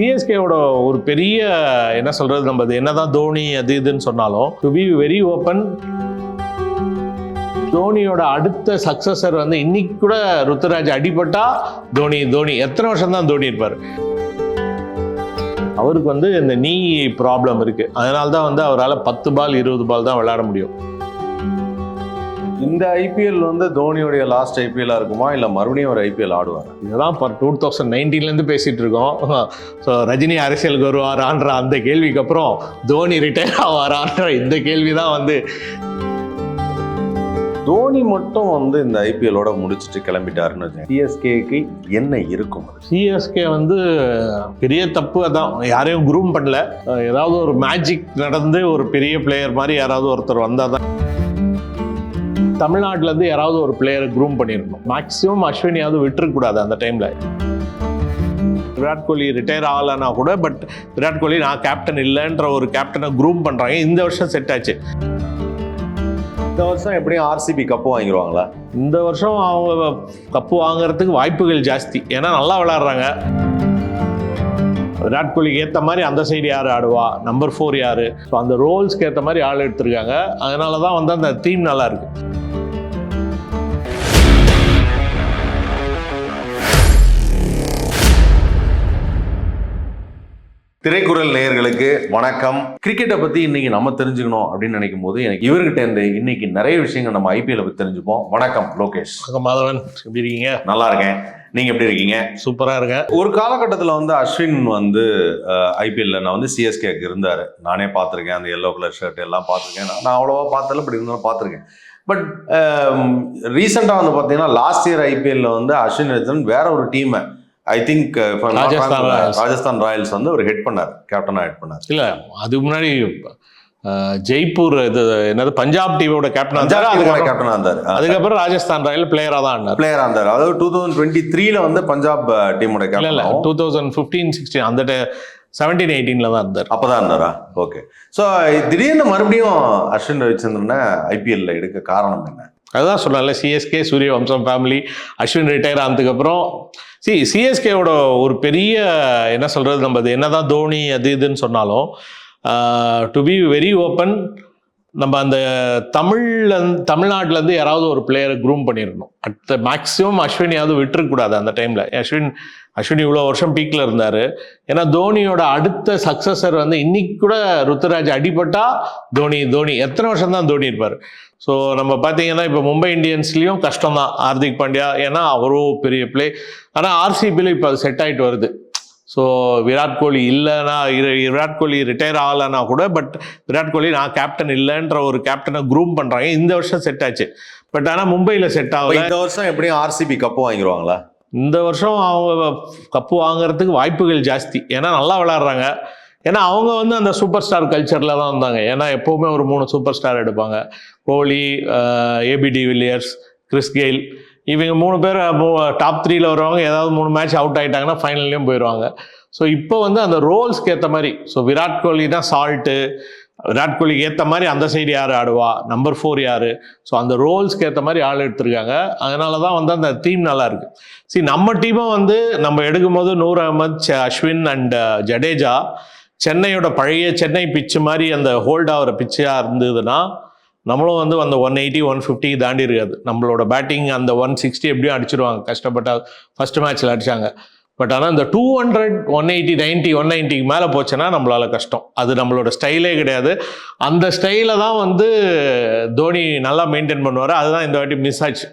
சிஎஸ்கேவோட ஒரு பெரிய என்ன சொல்றது நம்ம அது என்னதான் தோனி அது இதுன்னு சொன்னாலும் டு பி வெரி ஓப்பன் தோனியோட அடுத்த சக்சஸர் வந்து இன்னைக்கு கூட ருத்ராஜ் அடிபட்டா தோனி தோனி. எத்தனை வருஷம் தான் தோனி இருப்பார்? அவருக்கு வந்து இந்த நீ ப்ராப்ளம் இருக்கு. அதனால தான் வந்து அவரால் பத்து பால் இருபது பால் தான் விளையாட முடியும். இந்த ஐபிஎல் வந்து தோனியோடைய லாஸ்ட் ஐபிஎல்லா இருக்குமா? இல்ல மறுபடியும் ஒரு ஐபிஎல் ஆடுவார்? இதுதான் இப்போ டூ தௌசண்ட் நைன்டீன்லேருந்து பேசிட்டு இருக்கோம். ஸோ ரஜினி அரசியலுக்கு வருவாரான்ற அந்த கேள்விக்கு அப்புறம் தோனி ரிட்டையர் ஆவாரான்ற இந்த கேள்வி தான் வந்து. தோனி மட்டும் வந்து இந்த ஐபிஎல்லோட முடிச்சுட்டு கிளம்பிட்டாருன்னு சிஎஸ்கேக்கு என்ன இருக்கும்? சிஎஸ்கே வந்து பெரிய தப்பு அதான். யாரையும் குரூம் பண்ணல. ஏதாவது ஒரு மேஜிக் நடந்து ஒரு பெரிய பிளேயர் மாதிரி யாராவது ஒருத்தர் வந்தால் தான் தமிழ்நாட்டுல இருந்து யாராவது ஒரு பிளேயரை குரூம் பண்ணியிருக்கணும். மேக்ஸிமம் அஸ்வினியாவது விட்டுறக்கூடாது அந்த டைம்ல விராட் கோலி ரிட்டையர் ஆகலைன்னா கூட பட் விராட் கோலி நான் கேப்டன் இல்லைன்ற ஒரு கேப்டனை குரூம் பண்றாங்க. இந்த வருஷம் செட் ஆச்சு. இந்த வருஷம் எப்படியும் ஆர்சிபி கப்பு வாங்கிடுவாங்களா இந்த வருஷம் அவங்க கப்பு வாங்குறதுக்கு வாய்ப்புகள் ஜாஸ்தி. ஏன்னா நல்லா விளையாடுறாங்க விராட் கோலிக்கு ஏற்ற மாதிரி அந்த சைடு யார் ஆடுவா? நம்பர் ஃபோர் யாரு? ஸோ அந்த ரோல்ஸ்க்கு ஏற்ற மாதிரி ஆள் எடுத்திருக்காங்க. அதனால தான் வந்து அந்த தீம் நல்லா இருக்கு. திரைக்குறள் நேயர்களுக்கு வணக்கம். கிரிக்கெட்டை பத்தி இன்னைக்கு நம்ம தெரிஞ்சுக்கணும் அப்படின்னு நினைக்கும் போது எனக்கு இவர்கிட்ட இருந்து இன்னைக்கு நிறைய விஷயங்கள் நம்ம ஐபிஎல் பத்தி தெரிஞ்சுப்போம். வணக்கம் லோகேஷ். வணக்கம் மாதவன். எப்படி இருக்கீங்க? நல்லா இருக்கேன். நீங்க எப்படி இருக்கீங்க? சூப்பராக இருக்கேன். ஒரு காலகட்டத்தில் வந்து அஸ்வின் வந்து ஐபிஎல்ல நான் வந்து சிஎஸ்கேக்கு இருந்தார். நானே பார்த்துருக்கேன் அந்த எல்லோ கலர் ஷர்ட் எல்லாம் பார்த்துருக்கேன். நான் நான் அவ்வளோவா பார்த்தல இப்படி இருந்தாலும் பார்த்துருக்கேன். பட் ரீசெண்டாக வந்து பார்த்தீங்கன்னா லாஸ்ட் இயர் ஐபிஎல்ல வந்து அஸ்வின் ரஜன் வேற ஒரு டீமை I think Rajasthan Royals. Rajasthan Royals வந்து ஒரு ஹெட் பண்ணார் கேப்டனாக ஹெட் பண்ணார். இல்லை அதுக்கு முன்னாடி ஜெய்ப்பூர் இது என்னது பஞ்சாப் டீமோட கேப்டன் பஞ்சாப் அதுக்கப்புறம் கேப்டனாக இருந்தார். அதுக்கப்புறம் ராஜஸ்தான் ராயல் பிளேயராக தான் ஆடினார் பிளேயராக இருந்தார். அதாவது டூ தௌசண்ட் டுவெண்ட்டி த்ரீல வந்து பஞ்சாப் டீமோட இல்லை இல்லை captain two thousand fifteen sixteen அந்த செவன்டீன் எயிட்டீனில் தான் இருந்தார். அப்பதான் இருந்தாரா? ஓகே ஸோ திடீர்னு மறுபடியும் அஸ்வின் ரவிச்சந்திரனை ஐபிஎல்ல எடுக்க காரணம் என்ன? அதுதான் சொன்னால CSK Suryavamsam family Ashwin retire ஆனதுக்கப்புறம் சி சிஎஸ்கேவோட ஒரு பெரிய என்ன சொல்கிறது நம்ம அது என்னதான் தோனி அது இதுன்னு சொன்னாலும் டு பி வெரி ஓப்பன் நம்ம அந்த தமிழ்ல தமிழ்நாட்டிலேருந்து யாராவது ஒரு பிளேயரை குரூம் பண்ணிடணும். அட் மேக்ஸிமம் அஸ்வினியாவது விட்டுறக்கூடாது அந்த டைமில் அஸ்வின் அஸ்வின் இவ்வளோ வருஷம் பீக்கில் இருந்தார். ஏன்னா தோனியோட அடுத்த சக்சஸர் வந்து இன்னைக்கு கூட ருத்ராஜ் அடிபட்டா தோனி தோனி. எத்தனை வருஷம் தான் தோனி இருப்பார். ஸோ நம்ம பார்த்தீங்கன்னா இப்போ மும்பை இந்தியன்ஸ்லேயும் கஷ்டம் தான் ஹார்திக் பாண்டியா ஏன்னா அவரோ பெரிய பிளே ஆனால் ஆர்சிபியில் இப்போ அது செட் ஆகிட்டு வருது. ஸோ விராட் கோலி இல்லைன்னா விராட் கோலி ரிட்டையர் ஆகலைன்னா கூட பட் விராட் கோலி நான் கேப்டன் இல்லைன்ற ஒரு கேப்டனை குரூம் பண்ணுறாங்க இந்த வருஷம் செட் ஆச்சு. பட் ஆனால் மும்பையில் செட் ஆகல. இந்த வருஷம் எப்படியும் ஆர்சிபி கப்பு வாங்கிடுவாங்களா இந்த வருஷம் அவங்க கப்பு வாங்குறதுக்கு வாய்ப்புகள் ஜாஸ்தி. ஏன்னா நல்லா விளையாடுறாங்க ஏன்னா அவங்க வந்து அந்த சூப்பர் ஸ்டார் கல்ச்சரில் தான் வந்தாங்க. ஏன்னா எப்போவுமே ஒரு மூணு சூப்பர் ஸ்டார் எடுப்பாங்க. Kohli A B de Villiers Chris Gayle இவங்க மூணு பேர் டாப் த்ரீல வருவாங்க. ஏதாவது மூணு மேட்ச் அவுட் ஆகிட்டாங்கன்னா ஃபைனல்லையும் போயிடுவாங்க. ஸோ இப்போ வந்து அந்த ரோல்ஸ்க்கு ஏற்ற மாதிரி ஸோ விராட் கோலி தான் சால்ட்டு விராட் கோலிக்கு ஏற்ற மாதிரி அந்த சைடு யார் ஆடுவா? நம்பர் ஃபோர் யார்? ஸோ அந்த ரோல்ஸ்க்கு ஏற்ற மாதிரி ஆள் எடுத்திருக்காங்க. அதனால தான் வந்து அந்த டீம் நல்லா இருக்கு. சரி நம்ம டீமும் வந்து நம்ம எடுக்கும்போது நூர் அகமது அஸ்வின் அண்ட் ஜடேஜா சென்னையோட பழைய சென்னை பிச்சு மாதிரி அந்த ஹோல்ட் ஆகிற பிச்சாக இருந்ததுன்னா நம்மளும் வந்து அந்த ஒன் எயிட்டி ஒன் ஃபிஃப்டி தாண்டி இருக்காது. நம்மளோட பேட்டிங் அந்த ஒன் சிக்ஸ்டி எப்படியும் அடிச்சிருவாங்க. கஷ்டப்பட்டா ஃபஸ்ட் மேட்ச்சில் அடிச்சாங்க. பட் ஆனால் இந்த two hundred one eighty ninety one நைன்ட்டிக்கு மேலே போச்சுன்னா நம்மளால் கஷ்டம். அது நம்மளோட ஸ்டைலே கிடையாது. அந்த ஸ்டைலை தான் வந்து தோனி நல்லா மெயின்டைன் பண்ணுவார். அதுதான் இந்த வாட்டி மிஸ் ஆச்சு.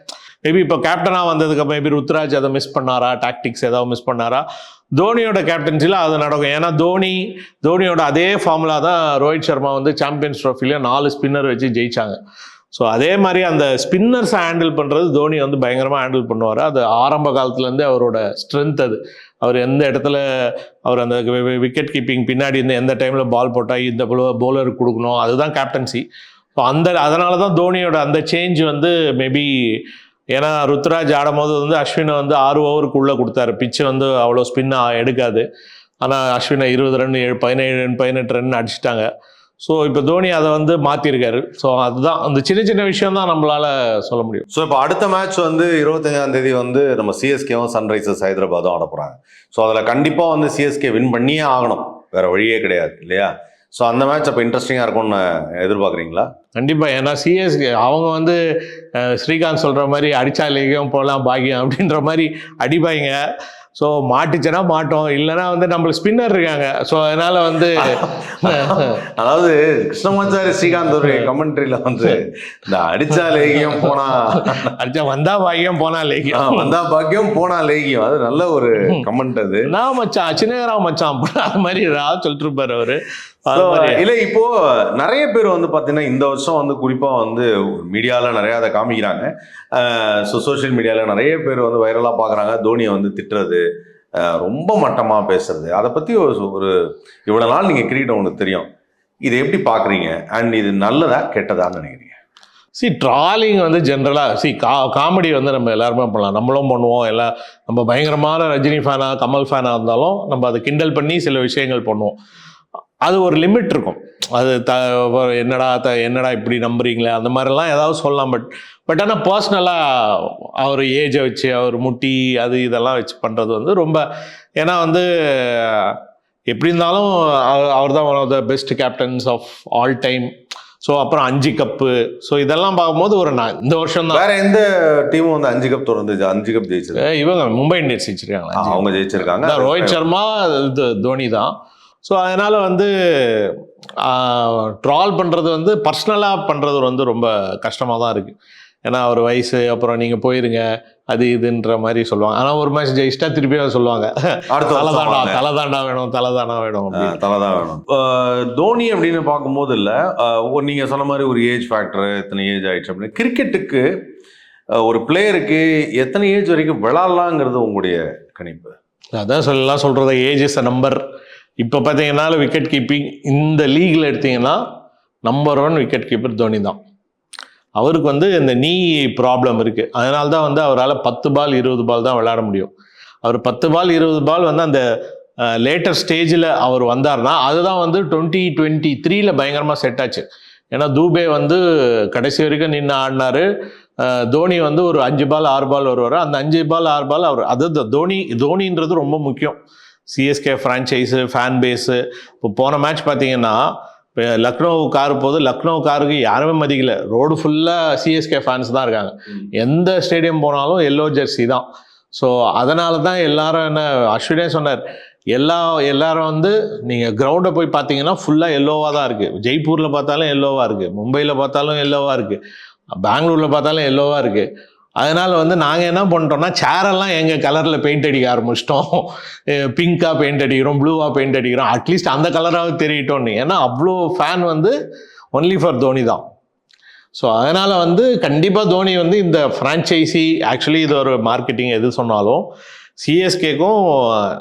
மேபி இப்போ கேப்டனாக வந்ததுக்கு மேபி ருத்ராஜ் அதை மிஸ் பண்ணாரா? டாக்டிக்ஸ் ஏதாவது மிஸ் பண்ணாரா? தோனியோட கேப்டன்சியில் அது நடக்கும். ஏன்னா தோனி தோனியோட அதே ஃபார்முலா தான் ரோஹித் சர்மா வந்து சாம்பியன்ஸ் ட்ரோஃபிலையும் நாலு ஸ்பின்னர் வச்சு ஜெயிச்சாங்க. ஸோ அதே மாதிரி அந்த ஸ்பின்னர்ஸை ஹேண்டில் பண்ணுறது தோனி வந்து பயங்கரமாக ஹேண்டில் பண்ணுவார். அது ஆரம்ப காலத்துலேருந்தே அவரோட ஸ்ட்ரென்த் அது. அவர் எந்த இடத்துல அவர் அந்த விக்கெட் கீப்பிங் பின்னாடி இருந்து எந்த டைமில் பால் போட்டால் இந்த போலருக்கு கொடுக்கணும். அதுதான் கேப்டன்சி ஸோ அந்த அதனால தான் தோனியோட அந்த சேஞ்ச் வந்து மேபி ஏன்னா ருத்ராஜ் ஆடும்போது வந்து அஸ்வினை வந்து ஆறு ஓவருக்குள்ளே கொடுத்தாரு. பிச்சு வந்து அவ்வளோ ஸ்பின் எடுக்காது. ஆனால் அஸ்வினை இருபது ரன் ஏழு பதினேழு ரன் பதினெட்டு ரன் அடிச்சிட்டாங்க. ஸோ இப்போ தோனி அதை வந்து மாற்றிருக்காரு ஸோ அதுதான் அந்த சின்ன சின்ன விஷயம் தான் நம்மளால் சொல்ல முடியும். ஸோ இப்போ அடுத்த மேட்ச் வந்து இருபத்தஞ்சாம் தேதி வந்து நம்ம சிஎஸ்கேவும் சன்ரைசர்ஸ் ஹைதராபாதும் ஆட போகிறாங்க ஸோ அதில் கண்டிப்பாக வந்து சிஎஸ்கே வின் பண்ணியே ஆகணும். வேறு வழியே கிடையாது இல்லையா? ஸோ அந்த மேட்ச் அப்போ இன்ட்ரெஸ்டிங்காக இருக்கும்னு எதிர்பார்க்குறீங்களா? கண்டிப்பா. ஏன்னா சிஎஸ்கே அவங்க வந்து ஸ்ரீகாந்த் சொல்ற மாதிரி அடிச்சா லேகியம் போகலாம் பாக்கியம் அப்படின்ற மாதிரி அடிப்பாங்க. ஸோ மாட்டுச்சுன்னா மாட்டோம். இல்லைன்னா வந்து நம்மளுக்கு ஸ்பின்னர் இருக்காங்க. ஸோ அதனால வந்து அதாவது கிருஷ்ணமாச்சாரி ஸ்ரீகாந்த் ஒரு கமெண்ட்ரியில் வந்து இந்த அடிச்சா லேகியம் போனா அடிச்சா வந்தா பாக்கியம் போனா லேகியம். வந்தா பாக்கியம் போனா லேகியம். அது நல்ல ஒரு கமெண்ட் அது. நான் மச்சான் சின்னகரா மச்சான் அது மாதிரி ஏதாவது சொல்லிட்டு இருப்பாரு அவரு. இல்ல இப்போ நிறைய பேர் வந்து பாத்தீங்கன்னா இந்த வருஷம் வந்து குறிப்பா வந்து மீடியால நிறைய அதை காமிக்கிறாங்க. ஸோ சோஷியல் மீடியால நிறைய பேர் வந்து வைரலா பாக்குறாங்க. தோனியை வந்து திட்டுறது ரொம்ப மட்டமா பேசுறது. அதை பத்தி ஒரு ஒரு இவ்வளவு நாள் நீங்க கிரிக்கெட் உங்களுக்கு தெரியும். இதை எப்படி பாக்குறீங்க? அண்ட் இது நல்லதா கெட்டதான்னு நினைக்கிறீங்க? சி ட்ராலிங் வந்து ஜென்ரலாக சி கா காமெடி வந்து நம்ம எல்லாருமே பண்ணலாம். நம்மளும் பண்ணுவோம். எல்லாம் நம்ம பயங்கரமான ரஜினி ஃபேனாக கமல் ஃபேனாக இருந்தாலும் நம்ம அதை கிண்டல் பண்ணி சில விஷயங்கள் பண்ணுவோம். அது ஒரு லிமிட் இருக்கும். அது த என்னடா த என்னடா இப்படி நம்புறீங்களே அந்த மாதிரிலாம் ஏதாவது சொல்லலாம். பட் பட் ஆனால் பர்சனலாக அவர் ஏஜை வச்சு அவர் முட்டி அது இதெல்லாம் வச்சு பண்ணுறது வந்து ரொம்ப ஏன்னா வந்து எப்படி இருந்தாலும் அவர் தான் one of the best captains of all time so அப்புறம் அஞ்சு கப்பு ஸோ இதெல்லாம் பார்க்கும்போது ஒரு நான் இந்த வருஷம் தான். வேற எந்த டீமும் வந்து அஞ்சு கப் தொடர்ந்து ஜெ- அஞ்சு கப் ஜெயிச்சது? இவங்க மும்பை இந்தியன்ஸ் வச்சிருக்காங்களா ஆ, அவங்க ஜெயிச்சிருக்காங்க. ரோஹித் சர்மா இது தோனி தான். ஸோ அதனால் வந்து ட்ரால் பண்ணுறது வந்து பர்சனலாக பண்ணுறது வந்து ரொம்ப கஷ்டமாக தான் இருக்குது ஏன்னா அவர் வயசு அப்புறம் நீங்கள் போயிருங்க அது இதுன்ற மாதிரி சொல்லுவாங்க. ஆனால் ஒரு மேட்ச் ஜெயிச்சிட்டா திருப்பி சொல்லுவாங்க. அடுத்த தலை வருஷம் தாண்டா வாங்க. தலை தாண்டா வேணும் தலை தாண்டா வேணும் அப்படின்னு. தலை தான் வேணும். தோனி அப்படின்னு பார்க்கும்போது இல்லை நீங்கள் சொன்ன மாதிரி ஒரு ஏஜ் ஃபேக்டர் எத்தனை ஏஜ் ஆயிடுச்சு அப்படின்னு. கிரிக்கெட்டுக்கு ஒரு பிளேயருக்கு எத்தனை ஏஜ் வரைக்கும் விளாட்லாங்கிறது உங்களுடைய கணிப்பு. அதான் சொல்லலாம் சொல்கிறது ஏஜ் இஸ் அ நம்பர் இப்போ பார்த்தீங்கன்னா விக்கெட் கீப்பிங் இந்த லீகில் எடுத்தீங்கன்னா number one wicket keeper Dhoni தான். அவருக்கு வந்து இந்த நீ ப்ராப்ளம் இருக்குது அதனால தான் வந்து அவரால் பத்து பால் இருபது பால் தான் விளையாட முடியும். அவர் பத்து பால் இருபது பால் வந்து அந்த லேட்டர் ஸ்டேஜில் அவர் வந்தார்னா அதுதான் வந்து டுவெண்ட்டி டுவெண்ட்டி த்ரீல பயங்கரமாக செட் ஆச்சு. ஏன்னா தூபே வந்து கடைசி வரைக்கும் நின்று ஆடினார். தோனி வந்து ஒரு அஞ்சு பால் ஆறு பால் வருவார். அந்த அஞ்சு பால் ஆறு பால் அவர் அது தோனி தோனின்றது ரொம்ப முக்கியம். சிஎஸ்கே ஃப்ரான்ச்சைஸு ஃபேன் பேஸு இப்போ போன மேட்ச் பார்த்தீங்கன்னா இப்போ லக்னோ கார் போது லக்னோ காருக்கு யாருமே மதிக்கல. ரோடு ஃபுல்லாக சிஎஸ்கே ஃபேன்ஸ் தான் இருக்காங்க. எந்த ஸ்டேடியம் போனாலும் எல்லோ ஜெர்சி தான். ஸோ அதனால தான் எல்லாரும் என்ன அஸ்வினே சொன்னார். எல்லா எல்லாரும் வந்து நீங்கள் கிரவுண்டை போய் பார்த்தீங்கன்னா ஃபுல்லாக எல்லோவாக தான் இருக்குது ஜெய்ப்பூரில் பார்த்தாலும் எல்லோவாக இருக்குது மும்பையில் பார்த்தாலும் எல்லோவாக இருக்குது பெங்களூரில் பார்த்தாலும் எல்லோவாக இருக்குது அதனால் வந்து நாங்கள் என்ன பண்ணிட்டோம்னா சேரெல்லாம் எங்கள் கலரில் பெயிண்ட் அடிக்க ஆரம்பிச்சிட்டோம். பிங்காக பெயிண்ட் அடிக்கிறோம் ப்ளூவாக பெயிண்ட் அடிக்கிறோம். அட்லீஸ்ட் அந்த கலராக தெரியட்டோன்னு. ஏன்னா அவ்வளோ ஃபேன் வந்து ஒன்லி ஃபார் தோனி தான். ஸோ அதனால் வந்து கண்டிப்பாக தோனி வந்து இந்த ஃப்ரான்ச்சைசி ஆக்சுவலி இது ஒரு மார்க்கெட்டிங் எது சொன்னாலும் சிஎஸ்கேக்கும்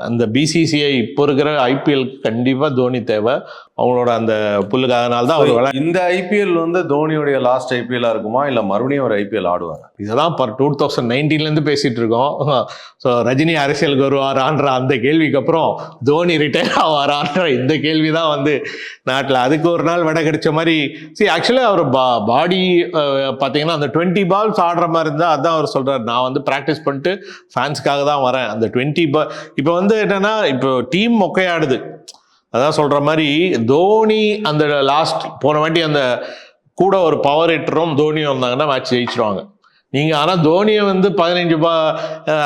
அந்த பிசிசிஐ இப்போ இருக்கிற ஐபிஎல் கண்டிப்பாக தோனி தேவை. அவங்களோட அந்த புல்லுக்கு அதனால தான் அவர் இந்த ஐபிஎல் வந்து தோனியுடைய லாஸ்ட் ஐபிஎல்லா இருக்குமா? இல்ல மறுபடியும் ஒரு ஐபிஎல் ஆடுவாரா? இதுதான் இப்போ டூ தௌசண்ட் நைன்டீன்லேருந்து பேசிகிட்டு இருக்கோம். ஸோ ரஜினி அரசியலுக்கு வருவாரான்ற அந்த கேள்விக்கு அப்புறம் தோனி ரிட்டையர் ஆவாரான்ற இந்த கேள்வி தான் வந்து நாட்டில். அதுக்கு ஒரு நாள் விட கிடைச்ச மாதிரி see ஆக்சுவலி அவர் பா பாடி பார்த்தீங்கன்னா அந்த டுவெண்ட்டி பால்ஸ் ஆடுற மாதிரி இருந்தால் அதான் அவர் சொல்கிறார் நான் வந்து ப்ராக்டிஸ் பண்ணிட்டு ஃபேன்ஸ்க்காக தான் வரேன். அந்த டுவெண்ட்டி பா இப்போ வந்து என்னென்னா இப்போ டீம் மொக்கையாடுது. அதான் சொல்கிற மாதிரி தோனி அந்த லாஸ்ட் போன வாட்டி அந்த கூட ஒரு பவர் ஹிட்டரும் தோனியும் வந்தாங்கன்னா மேட்ச் ஜெயிச்சிருவாங்க. நீங்கள் ஆனால் தோனியை வந்து பதினஞ்சு பா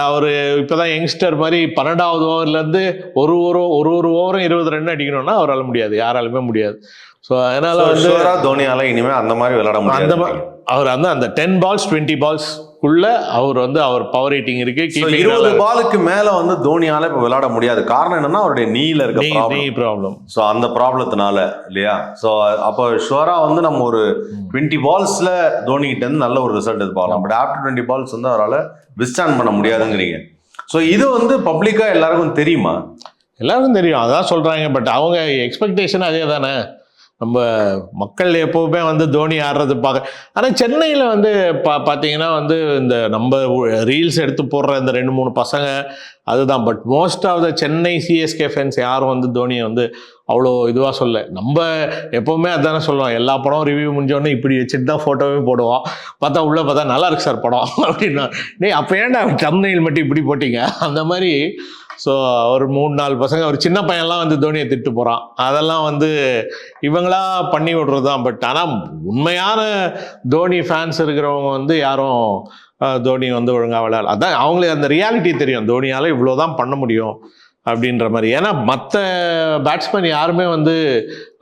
அவர் இப்போ தான் யங்ஸ்டர் மாதிரி பன்னெண்டாவது ஓவர்லேருந்து ஒரு ஒரு ஒரு ஒரு ஓவரும் இருபது ரன் அடிக்கணும்னா அவரால் முடியாது. யாராலுமே முடியாது. ஸோ அதனால் வந்து தோனியால இனிமே அந்த மாதிரி விளையாட அந்த முடியாது மா- அவர் வந்து அந்த டென் பால்ஸ் டுவெண்ட்டி பால்ஸ்க்குள்ள அவர் வந்து அவர் பவர் ரேட்டிங் இருக்கு இருபது பாலுக்கு மேல வந்து தோனியால இப்ப விளையாட முடியாது. காரணம் என்னன்னா அவருடைய நீல இருக்க knee- ப்ராப்ளம் ஸோ அந்த ப்ராப்ளத்தினால இல்லையா? ஸோ அப்போ ஷுவரா வந்து நம்ம ஒரு டுவெண்ட்டி பால்ஸ்ல தோனி கிட்ட இருந்து நல்ல ஒரு ரிசல்ட் எதிர்பார்க்கலாம். பட் ஆஃப்டர் டுவெண்ட்டி பால்ஸ் வந்து அவரால் விஸ்டாண்ட் பண்ண முடியாதுங்கிறீங்க. ஸோ இது வந்து பப்ளிக்கா எல்லாருக்கும் தெரியுமா? எல்லாருக்கும் தெரியும். அதான் சொல்றாங்க. பட் அவங்க எக்ஸ்பெக்டேஷன் அதே தானே நம்ம மக்கள் எப்போவுமே வந்து தோனி ஆடுறது பார்க்க ஆனால் சென்னையில் வந்து பா பார்த்தீங்கன்னா வந்து இந்த நம்ம ரீல்ஸ் எடுத்து போடுற இந்த ரெண்டு மூணு பசங்க அதுதான். But most of the Chennai CSK fans யாரும் வந்து தோனியை வந்து அவ்வளோ இதுவாக சொல்ல நம்ம எப்போவுமே அதானே சொல்லுவோம். எல்லா படம் ரிவ்யூ முடிஞ்சோடனே இப்படி வச்சுட்டு தான் ஃபோட்டோவே போடுவோம். பார்த்தா உள்ளே பார்த்தா நல்லா இருக்கு சார் படம். அப்படின்னா. டேய் அப்போ ஏன்டா தமிழ்நெயில் மட்டும் இப்படி போட்டீங்க? அந்த மாதிரி ஸோ ஒரு மூணு நாலு பசங்க ஒரு சின்ன பையன்லாம் வந்து தோனியை திட்டு போகிறான் அதெல்லாம் வந்து இவங்களா பண்ணி விடுறது தான் பட் ஆனால் உண்மையான தோனி ஃபேன்ஸ் இருக்கிறவங்க வந்து யாரும் தோனி வந்து ஒழுங்காக விளையாடல. அதான் அவங்களுக்கு அந்த ரியாலிட்டி தெரியும். தோனியால் இவ்வளோ தான் பண்ண முடியும் அப்படின்ற மாதிரி. ஏன்னா மற்ற பேட்ஸ்மேன் யாருமே வந்து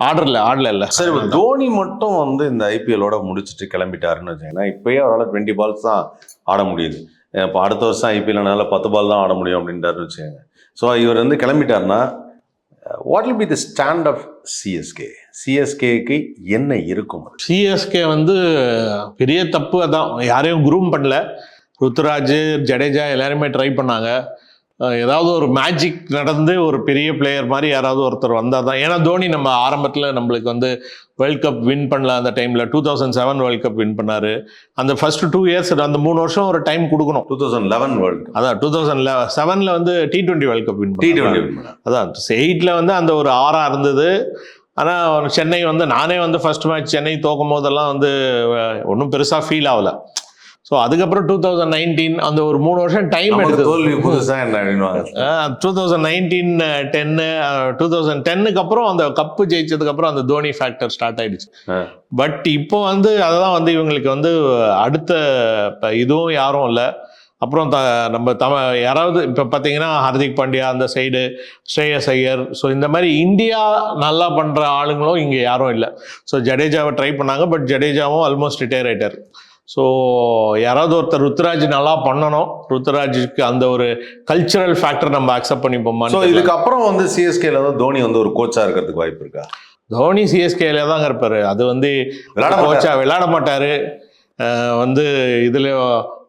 ஆடல ஆடல இல்லை. சரி தோனி மட்டும் வந்து இந்த ஐபிஎல்லோட முடிச்சுட்டு கிளம்பிட்டாருன்னு வச்சுக்கோங்க இப்பயே அவரால் டுவெண்ட்டி பால்ஸ் தான் ஆட முடியுது. இப்போ அடுத்த வருஷம் ஐபிஎல்னால பத்து பால் தான் ஆட முடியும் அப்படின்றாருன்னு வச்சுக்கோங்க. ஸோ இவர் வந்து கிளம்பிட்டாருன்னா what will be the stand of CSK சிஎஸ்கேக்கு என்ன இருக்கும்? சிஎஸ்கே வந்து பெரிய தப்பு அதான். யாரையும் குரூம் பண்ணல. ருத்ராஜ் ஜடேஜா எல்லாருமே ட்ரை பண்ணாங்க. ஏதாவது ஒரு மேஜிக் நடந்து ஒரு பெரிய பிளேயர் மாதிரி யாராவது ஒருத்தர் வந்தால் தான் ஏன்னா தோனி நம்ம ஆரம்பத்தில் நம்மளுக்கு வந்து வேர்ல்ட் கப் வின் பண்ணல அந்த டைமில் two thousand seven world cup win பண்ணாரு. அந்த ஃபர்ஸ்ட் டூ இயர்ஸ் அந்த மூணு வருஷம் ஒரு டைம் கொடுக்கணும். டூ தௌசண்ட் லெவன் வேர்ல்டு அதான் டூ தௌசண்ட் செவனில் வந்து T twenty world cup win T twenty அதான் எயிட்டில் வந்து அந்த ஒரு ஆறா இருந்தது. ஆனால் சென்னை வந்து நானே வந்து ஃபர்ஸ்ட் மேட்ச் சென்னை தோக்கும் போதெல்லாம் வந்து ஒன்றும் பெருசாக ஃபீல் ஆகல. ஸோ அதுக்கப்புறம் டூ தௌசண்ட் நைன்டீன் அந்த ஒரு மூணு வருஷம் டைம் எடுத்தது. தோல்வி புதுசா என்ன டூ தௌசண்ட் நைன்டீன் டென்னு டூ தௌசண்ட் டென்னுக்கு அப்புறம் அந்த கப்பு ஜெயிச்சதுக்கு அப்புறம் அந்த தோனி ஃபேக்டர் ஸ்டார்ட் ஆயிடுச்சு. பட் இப்போ வந்து அதெல்லாம் வந்து இவங்களுக்கு வந்து அடுத்த இப்ப இதுவும் யாரும் இல்லை. அப்புறம் த நம்ம தம யாராவது இப்போ பார்த்தீங்கன்னா ஹார்திக் பாண்டியா அந்த சைடு ஸ்ரேயஸ் ஐயர். ஸோ இந்த மாதிரி இந்தியா நல்லா பண்ணுற ஆளுங்களும் இங்கே யாரும் இல்லை. ஸோ ஜடேஜாவை ட்ரை பண்ணாங்க பட் ஜடேஜாவும் ஆல்மோஸ்ட் ரிட்டையர் ஆயிட்டார். ஸோ யாராவது ஒருத்தர் ருத்ராஜ் நல்லா பண்ணணும். ருத்ராஜுக்கு அந்த ஒரு கல்ச்சுரல் ஃபேக்டர் நம்ம அக்செப்ட் ஸோ பண்ணிப்போமா இதுக்கப்புறம் வந்து சிஎஸ்கேல வந்து தோனி வந்து ஒரு கோச்சா இருக்கிறதுக்கு வாய்ப்பு இருக்கா? தோனி சிஎஸ்கேல தாங்க இருப்பாரு. அது வந்து மாட்டாரு. கோச்சா விளையாட மாட்டாரு வந்து இதுல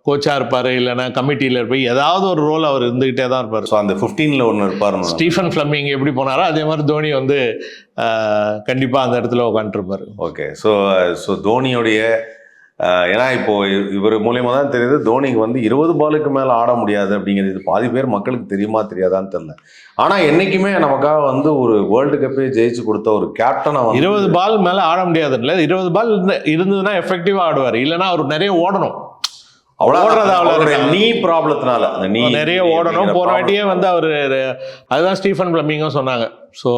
கோச்சா இருப்பாரு. இல்லைன்னா கமிட்டியில இருப்பாரு ஏதாவது ஒரு ரோல் அவர் இருந்துகிட்டே தான் இருப்பாரு. ஸோ அந்த ஃபிஃப்டீன்ல ஒன்று இருப்பாருன்னு ஸ்டீஃபன் ஃபிளமிங் எப்படி போனாரோ அதே மாதிரி தோனி வந்து அஹ், கண்டிப்பா அந்த இடத்துல உட்காந்துருப்பாரு ஓகே ஸோ ஸோ தோனியோடைய ஏன்னா இப்போ இவர் மூலியமா தான் தெரியுது தோனிக்கு வந்து இருபது பாலுக்கு மேல ஆட முடியாது அப்படிங்கிறது. இது பாதி பேர் மக்களுக்கு தெரியுமா தெரியாதான்னு தெரியல. ஆனா என்னைக்குமே நமக்காக வந்து ஒரு வேர்ல்டு கப்பே ஜெயிச்சு கொடுத்த ஒரு கேப்டனை வந்து இருபது பால் மேல ஆட முடியாது இல்லை இருபது பால் இருந்ததுன்னா எஃபெக்டிவா ஆடுவார். இல்லைன்னா அவர் நிறைய ஓடணும்? நீ ப்ராப்ளத்தினால நீ நிறைய ஓடணும். போன வாட்டியே வந்து அவர் அதுதான் ஸ்டீஃபன் பிளமிங்கும் சொன்னாங்க. ஸோ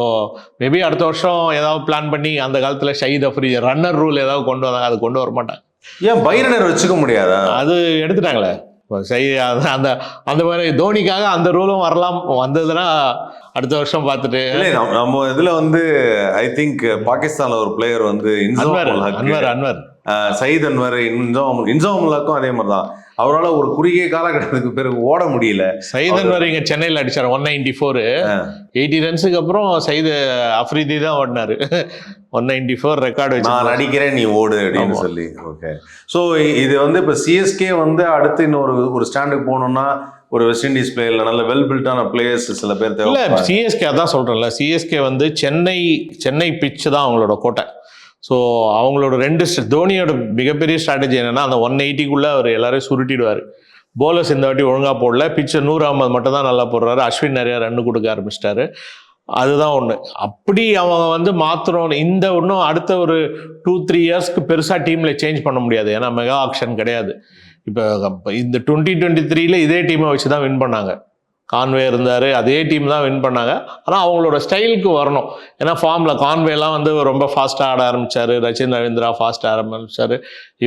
மேபி அடுத்த வருஷம் ஏதாவது பிளான் பண்ணி அந்த காலத்துல ஷஹீத் அஃப்ரி ரன்னர் ரூல் ஏதாவது கொண்டு வந்தாங்க அது கொண்டு வர மாட்டாங்க. ஏன் பைரனர் வச்சுக்க முடியாதா? அது எடுத்துட்டாங்களே. அது- அந்த அந்த மாதிரி தோனிக்காக அந்த ரூலும் வரலாம் வந்ததுன்னா அடுத்த வருஷம் பார்த்துட்டு. இல்லை நம்ம இதுல வந்து ஐ திங்க் பாகிஸ்தான்ல ஒரு பிளேயர் வந்து அன்வர் அன்வர். சயீத் அன்வர் இன்சாம் இன்சாம் உல்லாக்கும் அதே மாதிரி தான் அவரால் ஒரு குறுகிய காலகட்டத்துக்கு பிறகு ஓட முடியல. சயீத் அன்வர் இங்க சென்னையில் அடிச்சார் ஒன் நைன்டி ஃபோர் எயிட்டி ரன்ஸுக்கு அப்புறம் சயீத் அஃப்ரிதி தான் ஓடினாரு. ஒன் நைன்டி ஃபோர் ரெக்கார்டு வச்சு நான் நடிக்கிறேன் நீ ஓடு அப்படின்னு. சொல்லி. ஓகே ஸோ இது வந்து இப்போ சிஎஸ்கே வந்து அடுத்து இன்னொரு ஒரு ஸ்டாண்டுக்கு போகணும்னா ஒரு வெஸ்ட் இண்டீஸ் பிளேயர்ல நல்ல வெல் பில்டான பிளேயர்ஸ் சில பேர் இல்ல தேவை சிஎஸ்கே அதான் சொல்றேன்ல சிஎஸ்கே வந்து சென்னை சென்னை பிச் தான் அவங்களோட கோட்டை. ஸோ அவங்களோட ரெண்டு தோனியோட மிகப்பெரிய ஸ்ட்ராட்டஜி என்னென்னா அந்த ஒன் எயிட்டிக்குள்ளே அவர் எல்லாரையும் சுருட்டிடுவார். போலர்ஸ் இந்த வாட்டி ஒழுங்காக போடல. பிச்சர் நூறு அகமது மட்டும் தான் நல்லா போடுறாரு. அஸ்வின் நிறையா ரன் கொடுக்க ஆரம்பிச்சிட்டாரு. அதுதான் ஒன்று அப்படி அவங்க வந்து மாத்திரம் இந்த ஒன்றும் அடுத்த ஒரு டூ த்ரீ இயர்ஸ்க்கு பெருசாக டீமில் சேஞ்ச் பண்ண முடியாது. ஏன்னா மெகா ஆக்ஷன் கிடையாது. இப்போ இந்த டுவெண்ட்டி டுவெண்ட்டி த்ரீல இதே டீமை வச்சு தான் வின் பண்ணாங்க. கான்வே இருந்தார் அதே டீம் தான் வின் பண்ணாங்க. ஆனால் அவங்களோட ஸ்டைலுக்கு வரணும். ஏன்னா ஃபார்மில் கான்வேலாம் வந்து ரொம்ப ஃபாஸ்ட்டாக ஆட ஆரம்பிச்சாரு. ரச்சின் ரவீந்திரா ஃபாஸ்ட்டாக ஆட ஆரம்பிச்சாரு.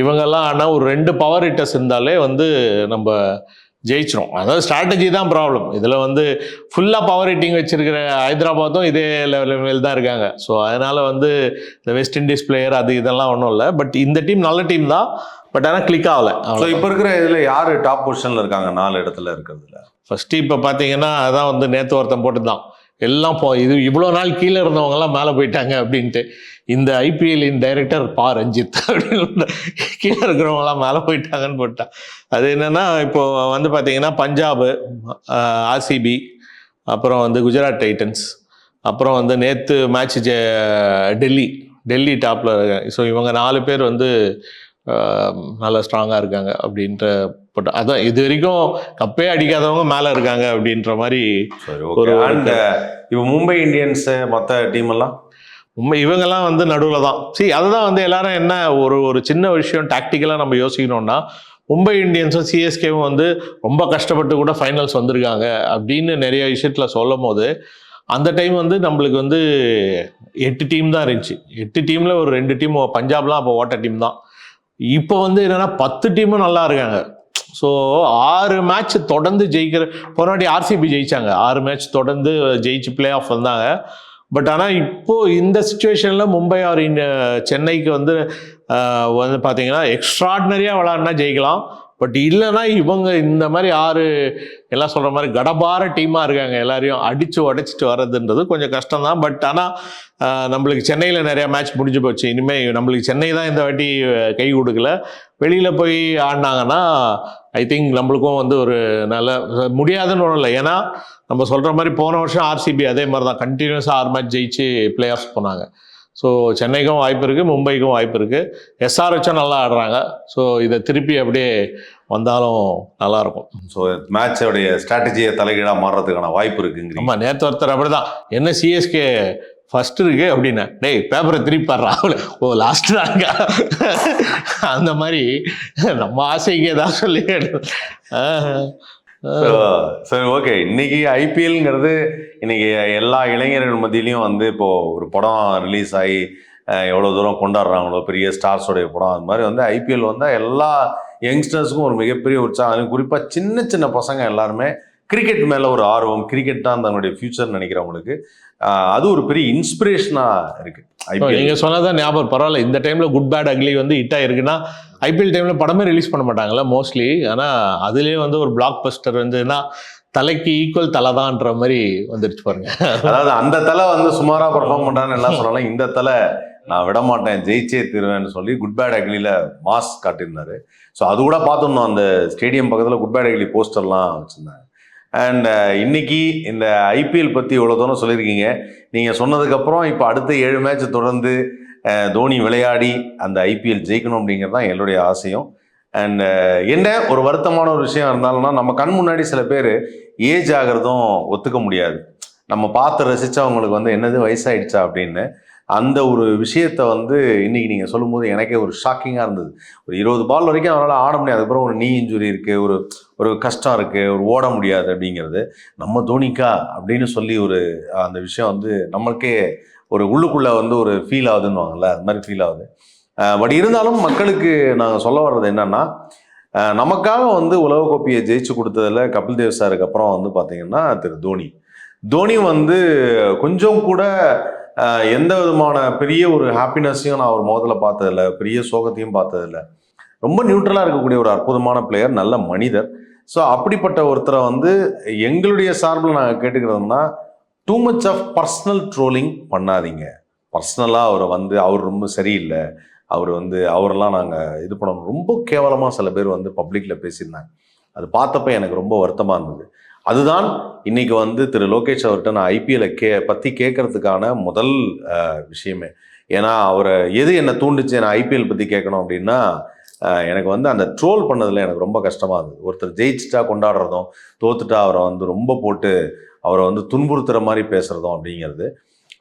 இவங்கெல்லாம் ஆனால் ஒரு ரெண்டு பவர் ஹிட்டர்ஸ் இருந்தாலே வந்து நம்ம ஜெயிச்சிரும். அதாவது ஸ்ட்ராட்டஜி தான் ப்ராப்ளம் இதில் வந்து ஃபுல்லாக பவர் ஹிட்டிங் வச்சிருக்கிற ஹைதராபாத்தும் இதே லெவல் தான் இருக்காங்க. ஸோ அதனால் வந்து இந்த வெஸ்ட் இண்டீஸ் பிளேயர் அது இதெல்லாம் ஒன்றும் இல்லை. பட் இந்த டீம் நல்ல டீம் தான். பட் ஆனால் கிளிக் ஆகலை. ஸோ இப்போ இருக்கிற இதுல யாரு டாப் பொசிஷன்ல இருக்காங்க? நாலு இடத்துல இருக்கிறதுல. ஃபஸ்ட்டு இப்போ பார்த்தீங்கன்னா அதான் வந்து நேற்று ஒருத்தன் போட்டுதான் எல்லாம் போ இது இவ்வளோ நாள் கீழே இருந்தவங்கலாம் மேலே போயிட்டாங்க அப்படின்ட்டு. இந்த ஐபிஎல்லின் டைரக்டர் பா ரஞ்சித் அப்படின்னு கீழே இருக்கிறவங்கலாம் மேலே போயிட்டாங்கன்னு போட்டான். அது என்னென்னா இப்போ வந்து பார்த்தீங்கன்னா பஞ்சாபு ஆர்சிபி அப்புறம் வந்து குஜராத் டைட்டன்ஸ் அப்புறம் வந்து நேற்று மேட்ச் டெல்லி டெல்லி டாப்பில் இருக்காங்க. ஸோ இவங்க நாலு பேர் வந்து நல்லா ஸ்ட்ராங்காக இருக்காங்க அப்படின்ற பட் அதான் இது வரைக்கும் கப்பே அடிக்காதவங்க மேலே இருக்காங்க அப்படின்ற மாதிரி ஒரு- அண்ட் இப்போ மும்பை இந்தியன்ஸ் மற்ற டீம் எல்லாம்? உண்மை இவங்கெல்லாம் வந்து நடுவில் தான். சரி அதுதான் வந்து எல்லாரும் என்ன ஒரு ஒரு சின்ன விஷயம் டாக்டிக்கலாக நம்ம யோசிக்கணும்னா மும்பை இந்தியன்ஸும் சிஎஸ்கேவும் வந்து ரொம்ப கஷ்டப்பட்டு கூட ஃபைனல்ஸ் வந்திருக்காங்க அப்படின்னு நிறைய விஷயத்தில் சொல்லும் போது அந்த டைம் வந்து நம்மளுக்கு வந்து எட்டு டீம் தான் இருந்துச்சு. எட்டு டீமில் ஒரு ரெண்டு டீம் பஞ்சாப்லாம் அப்போ ஓட்ட டீம் தான். இப்போ வந்து என்னன்னா பத்து டீமும் நல்லா இருக்காங்க. ஸோ ஆறு மேட்ச் தொடர்ந்து ஜெயிக்கிற போராட்டி ஆர்சிபி ஜெயிச்சாங்க. ஆறு மேட்ச் தொடர்ந்து ஜெயிச்சு பிளே ஆஃப் வந்தாங்க. பட் ஆனால் இப்போது இந்த சுச்சுவேஷனில் மும்பை ஆர் இன் சென்னைக்கு வந்து வந்து பார்த்தீங்கன்னா எக்ஸ்ட்ராடினரியாக விளாட்னா ஜெயிக்கலாம். பட் இல்லைன்னா இவங்க இந்த மாதிரி ஆறு எல்லாம் சொல்கிற மாதிரி கடபார டீமாக இருக்காங்க. எல்லாரையும் அடித்து உடைச்சிட்டு வர்றதுன்றது கொஞ்சம் கஷ்டம் தான். பட் ஆனால் நம்மளுக்கு சென்னையில் நிறையா மேட்ச் முடிஞ்சு போச்சு. இனிமேல் நம்மளுக்கு சென்னை தான் இந்த வாட்டி கை கொடுக்கல. வெளியில் போய் ஆடினாங்கன்னா ஐ திங்க் நம்மளுக்கும் வந்து ஒரு நல்ல முடியாதுன்னு ஒன்றும் இல்லை. ஏன்னா நம்ம சொல்கிற மாதிரி போன வருஷம் ஆர்சிபி அதே மாதிரி தான். கண்டினியூஸாக ஆறு மேட்ச் ஜெயிச்சு பிளே ஆஃப்ஸ் போனாங்க. ஸோ சென்னைக்கும் வாய்ப்பு இருக்குது மும்பைக்கும் வாய்ப்பு இருக்குது எஸ்ஆர்ஹெச்சும் நல்லா ஆடுறாங்க. ஸோ இதை திருப்பி அப்படியே வந்தாலும் நல்லாயிருக்கும் ஸோ மேட்சோடைய ஸ்ட்ராட்டஜியை தலைகீழாக மாறுறதுக்கான வாய்ப்பு இருக்குங்கிறீங்க. ஆமாம் நேற்று ஒருத்தர் அப்படிதான். என்ன சிஎஸ்கே ஃபர்ஸ்ட் இருக்கு அப்படின்னா. டேய் பேப்பரை திருப்பி பாடுறா ஓ லாஸ்ட் தாங்க அந்த மாதிரி நம்ம ஆசைக்கு ஏதாவது சொல்லி சரி ஓகே இன்னைக்கு ஐபிஎல்ங்கிறது இன்னைக்கு எல்லா இளைஞர்கள் மத்தியிலையும் வந்து இப்போ ஒரு படம் ரிலீஸ் ஆகி எவ்வளோ தூரம் கொண்டாடுறாங்களோ பெரிய ஸ்டார்ஸோடைய படம் அது மாதிரி வந்து ஐபிஎல் வந்தால் எல்லா யங்ஸ்டர்ஸுக்கும் ஒரு மிகப்பெரிய உற்சாகம். குறிப்பாக சின்ன சின்ன பசங்க எல்லாருமே கிரிக்கெட் மேலே ஒரு ஆர்வம் கிரிக்கெட் தான் தன்னுடைய ஃபியூச்சர் நினைக்கிறவங்களுக்கு அது ஒரு பெரிய இன்ஸ்பிரேஷனாக இருக்கு. இப்போ ஐபிஎல் நீங்க சொன்னதான் ஞாபகம் பரவாயில்ல. இந்த டைம்ல குட் பேட் அக்லி வந்து ஹிட் ஆயிருக்குன்னா ஐபிஎல் டைம்ல படமே ரிலீஸ் பண்ண மாட்டாங்கல்ல மோஸ்ட்லி ஆனா அதுலயே வந்து ஒரு பிளாக் பஸ்டர் வந்துன்னா தலைக்கு ஈக்குவல் தலை தான்ன்ற மாதிரி வந்துருச்சு பாருங்க. அதாவது அந்த தலை வந்து சுமாரா பெர்ஃபார்ம் பண்றான்னு எல்லாம் சொன்னாலும் இந்த தலை நான் விட மாட்டேன் ஜெயிச்சே தருவேன்னு சொல்லி குட் பேட் அக்லியில மாஸ் காட்டியிருந்தாரு. ஸோ அது கூட பார்த்துருந்தோம். அந்த ஸ்டேடியம் பக்கத்தில் குட் பேட் அக்லி போஸ்டர்லாம் வச்சுருந்தாங்க அண்ட் uh, இன்னைக்கு இந்த ஐபிஎல் பற்றி இவ்வளோ தூரம் சொல்லியிருக்கீங்க. நீங்கள் சொன்னதுக்கப்புறம் இப்போ அடுத்த ஏழு மேட்ச் தொடர்ந்து தோனி விளையாடி அந்த ஐபிஎல் ஜெயிக்கணும் அப்படிங்கிறது தான் என்னுடைய ஆசையும். அண்ட் என்ன ஒரு வருத்தமான ஒரு விஷயம் இருந்தாலும்னா நம்ம கண் முன்னாடி சில பேர் ஏஜ் ஆகிறதும் ஒத்துக்க முடியாது. நம்ம பார்த்து ரசித்தவங்களுக்கு வந்து என்னது வயசாயிடுச்சா அப்படின்னு அந்த ஒரு விஷயத்த வந்து இன்னைக்கு நீங்கள் சொல்லும்போது எனக்கே ஒரு ஷாக்கிங்காக இருந்தது. ஒரு இருபது பால் வரைக்கும் அவனால் ஆட முடியாது. அதுக்கப்புறம் ஒரு நீ இன்ஜுரி இருக்குது ஒரு ஒரு கஷ்டம் இருக்குது ஒரு ஓட முடியாது அப்படிங்கிறது. நம்ம தோனிக்கா அப்படின்னு சொல்லி ஒரு அந்த விஷயம் வந்து நம்மளுக்கே ஒரு உள்ளுக்குள்ளே வந்து ஒரு ஃபீல் ஆகுதுன்னுவாங்கல்ல அது மாதிரி ஃபீல் ஆகுது. பட் இருந்தாலும் மக்களுக்கு நாங்கள் சொல்ல வர்றது என்னன்னா நமக்காக வந்து உலகக்கோப்பையை ஜெயிச்சு கொடுத்ததில் கபில் தேவ் சாருக்கு அப்புறம் வந்து பார்த்திங்கன்னா திரு தோனி. தோனி வந்து கொஞ்சம் கூட எந்த விதமான பெரிய ஒரு ஹாப்பினஸையும் நான் ஒரு முதல்ல பார்த்ததில்ல. பெரிய சோகத்தையும் பார்த்ததில்ல. ரொம்ப நியூட்ரலாக இருக்கக்கூடிய ஒரு அற்புதமான பிளேயர் நல்ல மனிதர். ஸோ அப்படிப்பட்ட ஒருத்தரை வந்து எங்களுடைய சார்பில் நாங்கள் கேட்டுக்கிறதுனா too much of personal trolling பண்ணாதீங்க. பர்சனலாக அவரை வந்து அவர் ரொம்ப சரியில்லை. அவர் வந்து அவரெல்லாம் நாங்கள் இது பண்ணணும். ரொம்ப கேவலமாக சில பேர் வந்து பப்ளிக்கில் பேசியிருந்தாங்க. அது பார்த்தப்ப எனக்கு ரொம்ப வருத்தமாக இருந்தது. அதுதான் இன்னைக்கு வந்து திரு லோகேஷ் அவர்கிட்ட நான் ஐபிஎல்லை கே பற்றி கேட்கறதுக்கான முதல் விஷயமே. ஏன்னா அவரை எது என்னை தூண்டுச்சு நான் ஐபிஎல் பற்றி கேட்கணும் அப்படின்னா எனக்கு வந்து அந்த ட்ரோல் பண்ணதில் எனக்கு ரொம்ப கஷ்டமாக இருந்தது. ஒருத்தர் ஜெயிச்சிட்டா கொண்டாடுறதும் தோத்துட்டா அவரை வந்து ரொம்ப போட்டு அவரை வந்து துன்புறுத்துற மாதிரி பேசுறதும் அப்படிங்கிறது.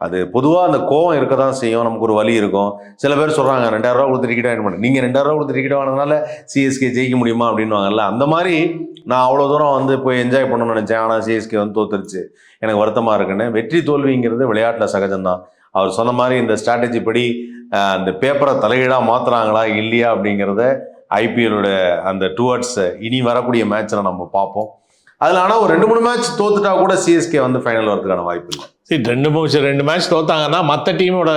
அது பொதுவாக அந்த கோவம் இருக்க தான் செய்யும். நமக்கு ஒரு வலி இருக்கும். சில பேர் சொல்கிறாங்க ரெண்டாயிரம் ரூபா கொடுத்து டிக்கெட் வாங்க மாட்டேன் நீங்கள் ரெண்டாயிரம் ரூபா கொடுத்து டிக்கெட் வாங்கினதுனால சிஎஸ்கே ஜெயிக்க முடியுமா அப்படின்வாங்கல்ல அந்த மாதிரி நான் அவ்வளோ தூரம் வந்து போய் என்ஜாய் பண்ணணும்னு நினச்சேன். ஆனால் சிஎஸ்கே வந்து தோத்துருச்சு. எனக்கு வருத்தமாக இருக்குன்னு. வெற்றி தோல்விங்கிறது விளையாட்டில் சகஜம்தான். அவர் சொன்ன மாதிரி இந்த ஸ்ட்ராட்டஜி படி அந்த பேப்பரை தலையீடாக மாற்றுறாங்களா இல்லையா அப்படிங்கிறத ஐபிஎலோட அந்த டுவர்ட்ஸ் இனி வரக்கூடிய மேட்சில் நம்ம பார்ப்போம். அதில் ஆனால் ஒரு ரெண்டு மூணு மேட்ச் தோத்துட்டா கூட சிஎஸ்கே வந்து ஃபைனல் வரதுக்கான வாய்ப்பு இல்லை. ரெண்டு மூச்சு ரெண்டு மேட்ச் தோத்தாங்கன்னா மற்ற டீமோட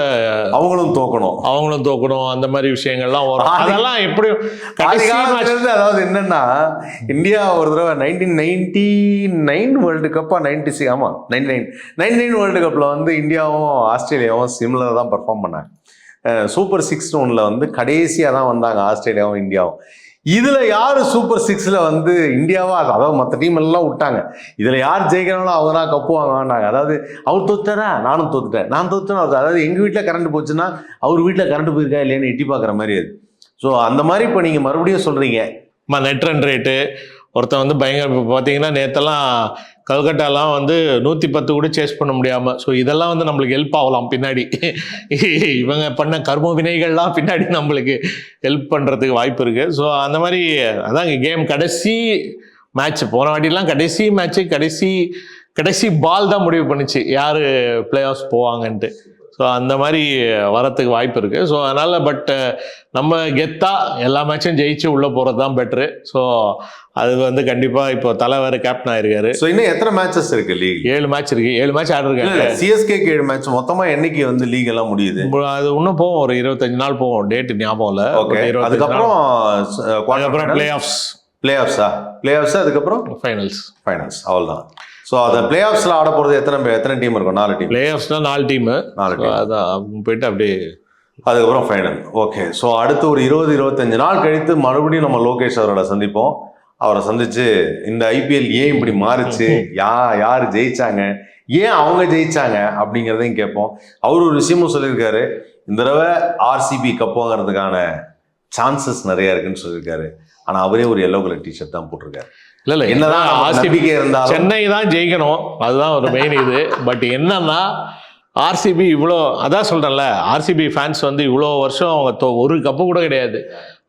அவங்களும் தோக்கணும். அவங்களும் தோக்கணும். அந்த மாதிரி விஷயங்கள்லாம் வரும். அதெல்லாம் எப்படியும் அதாவது என்னன்னா இந்தியா ஒரு தடவை நைன்டீன் நைன்டி நைன் வேர்ல்டு கப்பா நைன்டி சிக்ஸ் ஆமா ninety nine ninety nine world கப்ல வந்து இந்தியாவும் ஆஸ்திரேலியாவும் சிமிலர் தான் பெர்ஃபார்ம் பண்ணாங்க. சூப்பர் சிக்ஸ் ஒன்ல வந்து கடைசியாக தான் வந்தாங்க ஆஸ்திரேலியாவும் இந்தியாவும். இதில் யார் சூப்பர் சிக்ஸில் வந்து இந்தியாவா? அதாவது மற்ற டீம் எல்லாம் விட்டாங்க. இதில் யார் ஜெயிக்கிறாங்களோ அவங்க தான் கப்பு வாங்க வேண்டாங்க அதாவது அவர் தோத்துட்டாரா? நானும் தோத்துட்டேன். நான் தோத்துட்டேன் அவர் அதாவது எங்கள் வீட்டில் கரண்ட் போச்சுன்னா அவர் வீட்டில் கரண்ட் போயிருக்கா இல்லையான்னு எட்டி பார்க்குற மாதிரி அது. ஸோ அந்த மாதிரி இப்போ நீங்கள் மறுபடியும் சொல்கிறீங்க நெட் ரன் ரேட்டு ஒருத்தன் வந்து பயங்கர இப்போ பார்த்தீங்கன்னா நேற்றெல்லாம் கல்கட்டாலாம் வந்து நூற்றி பத்து கூட சேஸ் பண்ண முடியாமல் ஸோ இதெல்லாம் வந்து நம்மளுக்கு ஹெல்ப் ஆகலாம் பின்னாடி. இவங்க பண்ண கர்ம வினைகள்லாம் பின்னாடி நம்மளுக்கு ஹெல்ப் பண்ணுறதுக்கு வாய்ப்பு இருக்குது ஸோ அந்த மாதிரி அதாங்க கேம் கடைசி மேட்ச் போன வாட்டிலாம் கடைசி மேட்ச்சு கடைசி கடைசி பால் தான் முடிவு பண்ணுச்சு. யார் பிளே ஆஃப்ஸ் போவாங்கன்ட்டு. ஸோ அந்த மாதிரி வரத்துக்கு வாய்ப்பு இருக்குது ஸோ அதனால் பட் நம்ம கெத்தா எல்லா மேட்சும் ஜெயிச்சு உள்ளே போகிறது தான் பெட்ரு ஸோ அது வந்து கண்டிப்பாக இப்போ தலை வேறு கேப்டன் ஆயிருக்காரு. ஸோ இன்னும் எத்தனை மேட்சஸ் இருக்கு லீக் ஏழு மேட்ச் இருக்கு. ஏழு மேட்ச் ஆடிருக்காங்க சிஎஸ்கேக்கு ஏழு மேட்ச் மொத்தமா என்னைக்கு வந்து லீக் எல்லாம் முடியுது? அது இன்னும் போகும். ஒரு இருபத்தஞ்சு நாள் போகும். டேட் ஞாபகம் இல்லை. ஓகே அதுக்கப்புறம் அதுக்கப்புறம் பிளே ஆஃப்ஸ் பிளே ஆஃப்ஸா பிளே ஆஃப்ஸ் அதுக்கப்புறம்? ஃபைனல்ஸ் ஃபைனல்ஸ் அவ்வளோதான் ஸோ அந்த பிளே ஆஃப்ஸில் ஆட போகிறது எத்தனை எத்தனை டீம் இருக்கும்? நாலு டீம் பிளே ஆஃப்ஸ்னா நாலு டீமு நாலு டீம் அதான் போயிட்டு அப்படியே அதுக்கப்புறம் ஃபைனல் ஓகே ஸோ அடுத்து ஒரு இருபது இருபத்தஞ்சு நாள் கழித்து மறுபடியும் நம்ம லோகேஷ் அவரோட சந்திப்போம். அவரை சந்திச்சு இந்த ஐபிஎல் ஏன் இப்படி மாறுச்சு? யா யார் ஜெயிச்சாங்க? ஏன் அவங்க ஜெயிச்சாங்க? அப்படிங்கிறதையும் கேட்போம். அவர் ஒரு விஷயமும் சொல்லியிருக்காரு. இந்த தடவை ஆர்சிபி கப் வாங்குறதுக்கான சான்சஸ் நிறைய இருக்குன்னு சொல்லியிருக்காரு. ஆனா அவரே ஒரு எல்லோ கலர் டிஷர்ட் தான் போட்டிருக்காரு. இல்லை இல்லை என்னதான் ஆர்சிபி நம்பிக்கை இருந்தாலும். சென்னை தான் ஜெயிக்கணும். அதுதான் ஒரு மெயின் இது. பட் என்னன்னா ஆர்சிபி இவ்வளோ அதான் சொல்கிறேன்ல ஆர்சிபி ஃபேன்ஸ் வந்து இவ்வளோ வருஷம் அவங்க ஒரு கப்பு கூட கிடையாது.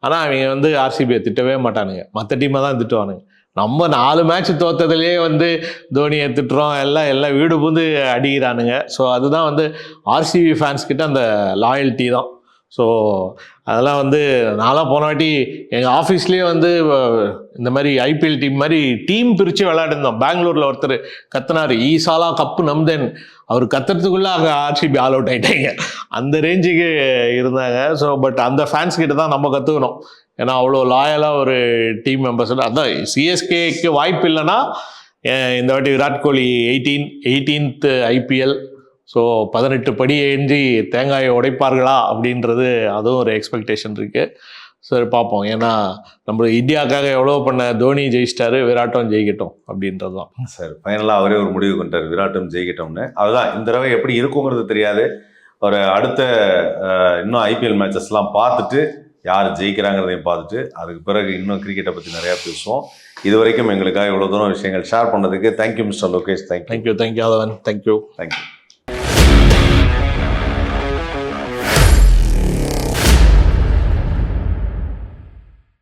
ஆனால் அவங்க வந்து ஆர்சிபியை திட்டவே மாட்டானுங்க. மற்ற டீமை தான் திட்டுவானுங்க. நம்ம நாலு மேட்ச் தோத்ததுலேயே வந்து தோனியை திட்டுறோம். எல்லாம் எல்லாம் வீடு புந்து அடிக்கிறானுங்க. ஸோ அதுதான் வந்து ஆர்சிபி ஃபேன்ஸ் கிட்ட அந்த லாயல்ட்டி தான். ஸோ அதெல்லாம் வந்து நான்லாம் போன வாட்டி எங்கள் ஆஃபீஸ்லேயே வந்து இந்த மாதிரி ஐபிஎல் டீம் மாதிரி டீம் பிரித்து விளையாடிருந்தோம். பெங்களூரில் ஒருத்தர் கத்துனார். ஈசாலா கப்பு நம்தேன். அவர் கத்துறதுக்குள்ளே அங்கே ஆர்சிபி ஆல் அவுட் ஆயிட்டாங்க. அந்த ரேஞ்சுக்கு இருந்தாங்க. ஸோ பட் அந்த ஃபேன்ஸ் கிட்ட தான் நம்ம கற்றுக்கணும் ஏன்னா அவ்வளோ லாயலாக ஒரு டீம் மெம்பர்ஸ் அதான் சிஎஸ்கேக்கு வாய்ப்பு இல்லைன்னா இந்த வாட்டி Virat Kohli eighteen eighteenth IPL so பதினெட்டு படி ஏஞ்சி தேங்காயை உடைப்பார்களா அப்படின்றது அதுவும் ஒரு எக்ஸ்பெக்டேஷன் இருக்குது சரி பார்ப்போம். ஏன்னா நம்ம இந்தியாவுக்காக எவ்வளோ பண்ண தோனி ஜெயிச்சிட்டாரு விராட்டும் ஜெயிக்கட்டும் அப்படின்றது தான். சார் ஃபைனலாக அவரே ஒரு முடிவு கொண்டார் விராட்டும் ஜெயிக்கட்டும்னு. அதுதான் இந்த தடவை எப்படி இருக்குங்கிறது தெரியாது. ஒரு அடுத்த இன்னும் ஐபிஎல் மேட்சஸ்லாம் பார்த்துட்டு யார் ஜெயிக்கிறாங்கிறதையும் பார்த்துட்டு அதுக்கு பிறகு இன்னும் கிரிக்கெட்டை பற்றி நிறையா பேசுவோம். இது வரைக்கும் எங்களுக்காக இவ்வளோ தூரம் விஷயங்கள் ஷேர் பண்ணதுக்கு thank you mister Lokesh. Thank you thank you thank you Athavan thank you thank you